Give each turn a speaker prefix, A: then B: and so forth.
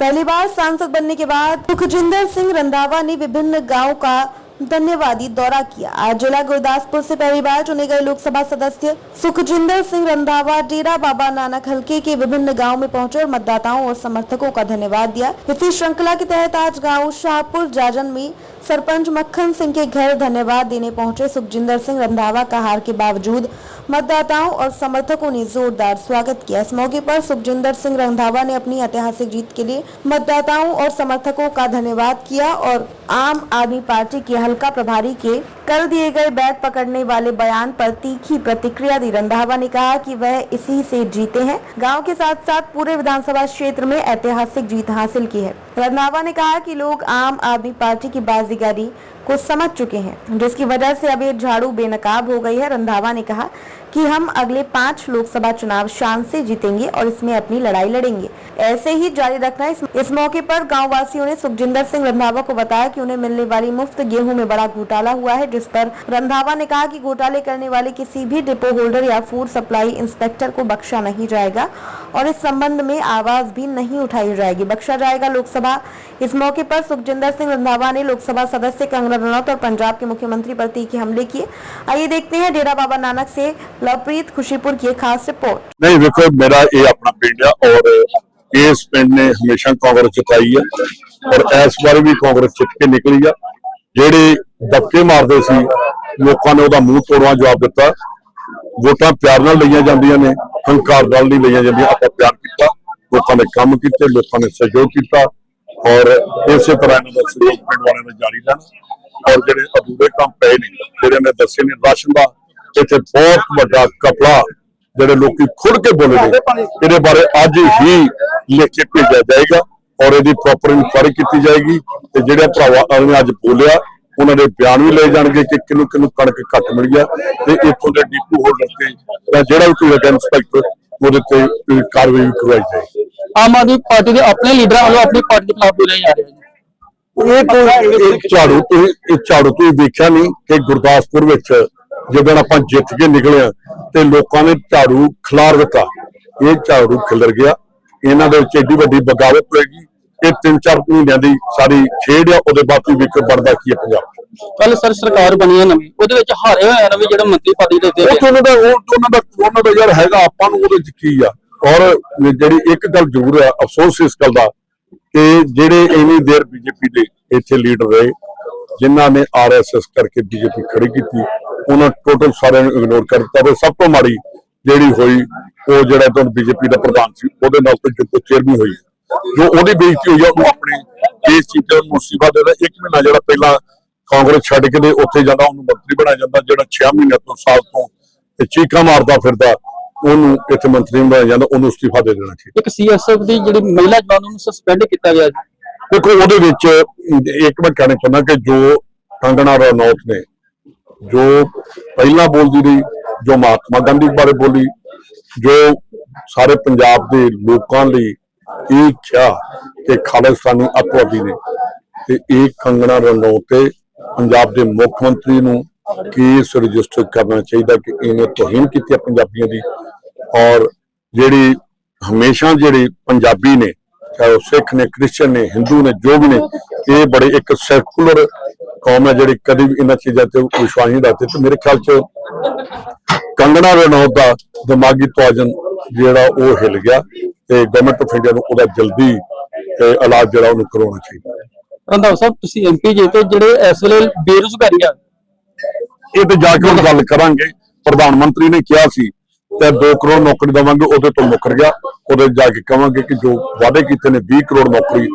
A: पहली बार सांसद बनने के बाद सुखजिंदर सिंह रंधावा ने विभिन्न गांवों का धन्यवादी दौरा किया। आज जिला गुरदासपुर से पहली बार चुने गए लोकसभा सदस्य सुखजिंदर सिंह रंधावा, डेरा बाबा नानक हल्के के विभिन्न गाँव में पहुँचे और मतदाताओं और समर्थकों का धन्यवाद दिया। इसी श्रृंखला के तहत आज गाँव शाहपुर जाजन में सरपंच मक्खन सिंह के घर धन्यवाद देने पहुँचे सुखजिंदर सिंह रंधावा का हार के बावजूद मतदाताओं और समर्थकों ने जोरदार स्वागत किया। इस मौके पर सुखजिंदर सिंह रंधावा ने अपनी ऐतिहासिक जीत के लिए मतदाताओं और समर्थकों का धन्यवाद किया और आम आदमी पार्टी के हल्का प्रभारी के कल दिए गए बैग पकड़ने वाले बयान पर तीखी प्रतिक्रिया दी। रंधावा ने कहा कि वह इसी से जीते हैं। गाँव के साथ साथ पूरे विधानसभा क्षेत्र में ऐतिहासिक जीत हासिल की है। रंधावा ने कहा कि लोग आम आदमी पार्टी की बाजीगारी को समझ चुके हैं, जिसकी वजह से अब ये झाड़ू बेनकाब हो गई है। रंधावा ने कहा कि हम अगले पाँच लोकसभा चुनाव शान से जीतेंगे और इसमें अपनी लड़ाई लड़ेंगे। ऐसे ही जारी रखना इस, इस मौके पर गाँव वासियों ने सुखजिंदर सिंह रंधावा को बताया कि उन्हें मिलने वाली मुफ़्त गेहूँ में बड़ा घोटाला हुआ है जिस पर रंधावा ने कहा कि घोटाले करने वाले किसी भी डिपो होल्डर या फ़ूड सप्लाई इंस्पेक्टर को बख्शा नहीं जाएगा और इस संबंध में आवाज़ भी नहीं उठाई जाएगी। बख्शा जाएगा लोकसभा। इस मौके पर सुखजिंदर सिंह रंधावा ने लोकसभा सदस्य कंगना रनौत और पंजाब के मुख्यमंत्री पर तीखे हमले किए। आइए देखते हैं डेरा बाबा नानक से ਲਵਪ੍ਰੀਤ ਖੁਸ਼ੀਪੁਰ ਕੀ ਖਾਸ ਰਿਪੋਰਟ?
B: ਨਹੀਂ, ਵੇਖੋ, ਮੇਰਾ ਇਹ ਆਪਣਾ ਪਿੰਡ ਆ ਔਰ ਇਸ ਪਿੰਡ ਨੇ ਹਮੇਸ਼ਾ ਕਾਂਗਰਸ ਜਿਤਾਈ ਆ ਔਰ ਇਸ ਵਾਰ ਵੀ ਕਾਂਗਰਸ ਜਿੱਤ ਕੇ ਨਿਕਲੀ ਆ। ਜਿਹੜੇ ਦਬਕੇ ਮਾਰਦੇ ਸੀ, ਲੋਕਾਂ ਨੇ ਉਹਦਾ ਮੂੰਹ ਤੋੜਵਾ ਜਵਾਬ ਦਿੱਤਾ। ਵੋਟਾਂ ਪਿਆਰ ਨਾਲ ਲਈਆਂ ਜਾਂਦੀਆਂ ਨੇ, ਹੰਕਾਰ ਨਾਲ ਨਹੀਂ ਲਈਆਂ ਜਾਂਦੀਆਂ, ਆਪਾਂ ਪਿਆਰ ਕੀਤਾ, ਲੋਕਾਂ ਨੇ ਕੰਮ ਕੀਤੇ, ਲੋਕਾਂ ਨੇ ਸਹਿਯੋਗ ਕੀਤਾ ਔਰ ਇਸੇ ਤਰ੍ਹਾਂ ਇਹਨਾਂ ਦਾ ਸਹਿਯੋਗ ਪਿੰਡ ਵਾਲਿਆਂ ਨੇ ਜਾਰੀ ਰਹਿਣਾ। ਔਰ ਜਿਹੜੇ ਅਧੂਰੇ ਕੰਮ ਪਏ ਨੇ, ਜਿਹੜੇ ਮੈਂ ਦੱਸੇ ਨੇ, ਰਾਸ਼ਨ ਦਾ ਇੱਥੇ ਬਹੁਤ ਵੱਡਾ ਕਪੜਾ ਜਿਹੜੇ ਲੋਕੀ ਖੁੱਲ ਕੇ ਬੋਲੇ ਨੇ ਇਹਦੇ ਬਾਰੇ ਅੱਜ ਹੀ ਲਿਖ ਕੇ ਭੇਜਿਆ ਜਾਏਗਾ ਔਰ ਇਹਦੀ ਪ੍ਰੋਪਰ ਇਨਕੁਆਇਰੀ ਕੀਤੀ ਜਾਏਗੀ ਤੇ ਜਿਹੜੇ ਭਰਾਵਾਂ ਨੇ ਅੱਜ ਬੋਲਿਆ ਉਹਨਾਂ ਦੇ ਬਿਆਨ ਵੀ ਲਏ ਜਾਣਗੇ ਕਿ ਕਿਹਨੂੰ ਕਿਹਨੂੰ ਕਣਕ ਘੱਟ ਮਿਲ ਗਿਆ ਤੇ ਇੱਥੋਂ ਦੇ ਡਿਪੂ ਹੋਲਡਰ ਤੇ ਜਾਂ ਜਿਹੜਾ ਵੀ ਕੋਈ ਹੈਗਾ ਇੰਸਪੈਕਟਰ ਉਹਦੇ ਤੇ ਕਾਰਵਾਈ ਵੀ ਕਰਵਾਈ ਜਾਏਗੀ।
C: ਆਮ ਆਦਮੀ ਪਾਰਟੀ ਦੇ ਆਪਣੇ ਲੀਡਰਾਂ ਵੱਲੋਂ ਆਪਣੀ ਪਾਰਟੀ ਦੇ ਖਿਲਾਫ ਬੋਲਿਆ ਜਾ ਰਿਹਾ ਹੈ
B: ਇਹ ਕੋਈ ਝਾੜੂ ਤੁਸੀਂ ਇਹ ਝਾੜੂ ਤੁਸੀਂ ਵੇਖਿਆ ਨਹੀਂ ਕਿ ਗੁਰਦਾਸਪੁਰ ਵਿੱਚ ਜਦੋਂ ਆਪਾਂ ਜਿੱਤ ਕੇ ਨਿਕਲੇ ਆ ਤੇ ਲੋਕਾਂ ਨੇ ਝਾੜੂ ਖਿਲਾਰ ਦਿੱਤਾ। ਇਹ ਝਾੜੂ ਖਿਲਰ ਗਿਆ। ਇਹਨਾਂ ਦੇ ਵਿੱਚ ਏਡੀ ਵੱਡੀ ਬਗਾਵਤ ਹੋਏਗੀ ਇਹ ਤਿੰਨ ਚਾਰ ਮਹੀਨਿਆਂ ਦੀ ਸਾਰੀ ਖੇਡ ਆ ਉਹਦੇ ਬਾਅਦ ਤੁਸੀਂ ਵੇਖੋ ਬਣਦਾ ਕੀ ਹੈ ਪੰਜਾਬ।
C: ਕੱਲ ਸਰ ਸਰਕਾਰ ਬਣੀ ਹੈ ਨਵੀਂ ਉਹਦੇ ਵਿੱਚ ਹਾਰੇ ਹੋਏ ਆ ਨਵੇਂ ਜਿਹੜਾ ਮੰਤਰੀ ਪਦ ਦੇ
B: ਉਹ ਉਹਨਾਂ ਦਾ ਉਹ ਉਹਨਾਂ ਦਾ ਉਹਨਾਂ ਦਾ ਯਾਰ ਹੈਗਾ ਆਪਾਂ ਨੂੰ ਉਹਦੇ ਚ ਕੀ ਆ? ਔਰ ਜਿਹੜੀ ਇੱਕ ਗੱਲ ਜ਼ਰੂਰ ਆ ਅਫਸੋਸ ਇਸ ਗੱਲ ਦਾ ਕਿ ਜਿਹੜੇ ਇੰਨੀ ਦੇਰ ਬੀਜੇਪੀ ਦੇ ਇੱਥੇ ਲੀਡਰ ਰਹੇ ਜਿਨ੍ਹਾਂ ਨੇ ਆਰਐਸਐਸ ਕਰਕੇ ਬੀਜੇਪੀ ਖੜੀ ਕੀਤੀ ਉਹਨਾਂ ਟੋਟਲ ਸਾਰਿਆਂ ਨੂੰ ਇਗਨੋਰ ਕਰ ਦਿੱਤਾ ਤੇ ਸਭ ਤੋਂ ਮਾੜੀ ਜਿਹੜੀ ਹੋਈ ਉਹ ਜਿਹੜਾ ਤੋਂ ਬੀਜੇਪੀ ਦਾ ਪ੍ਰਧਾਨ ਸੀ ਉਹਦੇ ਨਾਲ ਤੇ ਜੋ ਚੇਅਰਮੈਨ ਹੋਈ ਜੋ ਉਹਦੀ ਬੇਇੱਜ਼ਤੀ ਹੋਈ ਆ ਉਹ ਆਪਣੀ ਇਸ ਚੀਜ਼ ਤੇ ਮੁਸੀਬਤ ਦੇ ਇੱਕ ਮਹੀਨਾ ਜਿਹੜਾ ਪਹਿਲਾਂ ਕਾਂਗਰਸ ਛੱਡ ਕੇ ਤੇ ਉੱਥੇ ਜਾਂਦਾ ਉਹਨੂੰ ਮੰਤਰੀ ਬਣਾਇਆ ਜਾਂਦਾ ਜਿਹੜਾ 6 ਮਹੀਨਿਆਂ ਤੋਂ ਸਾਲ ਤੋਂ ਤੇ ਚੀਕਾਂ ਮਾਰਦਾ ਫਿਰਦਾ ਉਹਨੂੰ ਇੱਥੇ ਮੰਤਰੀ ਬਣਾਇਆ ਜਾਂਦਾ ਉਹਨੂੰ ਅਸਤੀਫਾ ਦੇ ਦੇਣਾ ਚਾਹੀਦਾ।
C: ਇੱਕ ਸੀਐਸਐਫ ਦੀ ਜਿਹੜੀ ਮਹਿਲਾ ਜਵਾਨ ਨੂੰ ਸਸਪੈਂਡ ਕੀਤਾ ਗਿਆ ਜੀ।
B: ਦੇਖੋ ਉਹਦੇ ਵਿੱਚ ਇੱਕ ਮੈਂ ਕਹਿਣਾ ਚਾਹੁੰਦਾ ਕਿ ਜੋ ਕੰਗਣਾ ਰਣੌਤ ਨੇ ਜੋ ਪਹਿਲਾਂ ਬੋਲਦੀ ਰਹੀ, ਜੋ ਮਹਾਤਮਾ ਗਾਂਧੀ ਬਾਰੇ ਬੋਲੀ, ਜੋ ਸਾਰੇ ਪੰਜਾਬ ਦੇ ਲੋਕਾਂ ਲਈ ਇਹ ਕਿਹਾ ਕਿ ਖਾਲਿਸਤਾਨੀ ਅੱਤਵਾਦੀ ਨੇ ਤੇ ਇਹ ਕੰਗਣਾ ਰਣੌਤ ਪੰਜਾਬ ਦੇ ਮੁੱਖ ਮੰਤਰੀ ਨੂੰ ਕੇਸ ਰਜਿਸਟਰ ਕਰਨਾ ਚਾਹੀਦਾ ਕਿ ਇਹਨੇ ਤੋਹੀਨ ਕੀਤੀ ਹੈ ਪੰਜਾਬੀਆਂ ਦੀ ਔਰ ਜਿਹੜੀ ਹਮੇਸ਼ਾ ਜਿਹੜੇ ਪੰਜਾਬੀ ਨੇ, ਚਾਹੇ ਉਹ ਸਿੱਖ ਨੇ ਕ੍ਰਿਸਚੀਅਨ ਨੇ, ਹਿੰਦੂ ਨੇ, ਜੋ ਵੀ ਨੇ, ਇਹ ਬੜੇ ਇੱਕ ਸੈਕੂਲਰ ਕੌਮ ਹੈ ਜਿਹੜੀ ਕਦੀ ਵੀ ਇਹਨਾਂ ਚੀਜ਼ਾਂ ਤੇ ਵਿਸ਼ਵਾਸ ਨਹੀਂ ਰੱਖਦੇ ਤੇ ਮੇਰੇ ਖਿਆਲ ਚ ਕੰਗਣਾ ਰਣੌਤ ਦਾ ਦਿਮਾਗੀ ਤਵਾਜ਼ਨ ਜਿਹੜਾ ਉਹ ਹਿਲ ਗਿਆ ਤੇ ਗਵਰਨਮੈਂਟ ਆਫ ਇੰਡੀਆ ਨੂੰ ਉਹਦਾ ਜਲਦੀ ਇਲਾਜ ਜਿਹੜਾ ਉਹਨੂੰ ਕਰਵਾਉਣਾ ਚਾਹੀਦਾ।
C: ਰੰਧਾਵਾ ਸਾਹਿਬ ਤੁਸੀਂ ਐਮਪੀ ਜੇ ਤੇ ਜਿਹੜੇ ਇਸ ਵੇਲੇ ਬੇਰੁਜ਼ਗਾਰੀ ਆ।
B: ਇਹ ਤੇ ਜਾ ਕੇ ਗੱਲ ਕਰਾਂਗੇ। ਪ੍ਰਧਾਨ ਮੰਤਰੀ ਨੇ ਕਿਹਾ ਸੀ ਤੇ 2 ਕਰੋੜ ਨੌਕਰੀ ਦੇਵਾਂਗੇ ਉਹਦੇ ਤੋਂ ਮੁੱਕਰ ਗਿਆ। ਉਹਦੇ ਜਾ ਕੇ ਕਵਾਂਗੇ ਕਿ ਜੋ ਵਾਅਦੇ ਕੀਤੇ ਨੇ 20 ਕਰੋੜ ਨੌਕਰੀ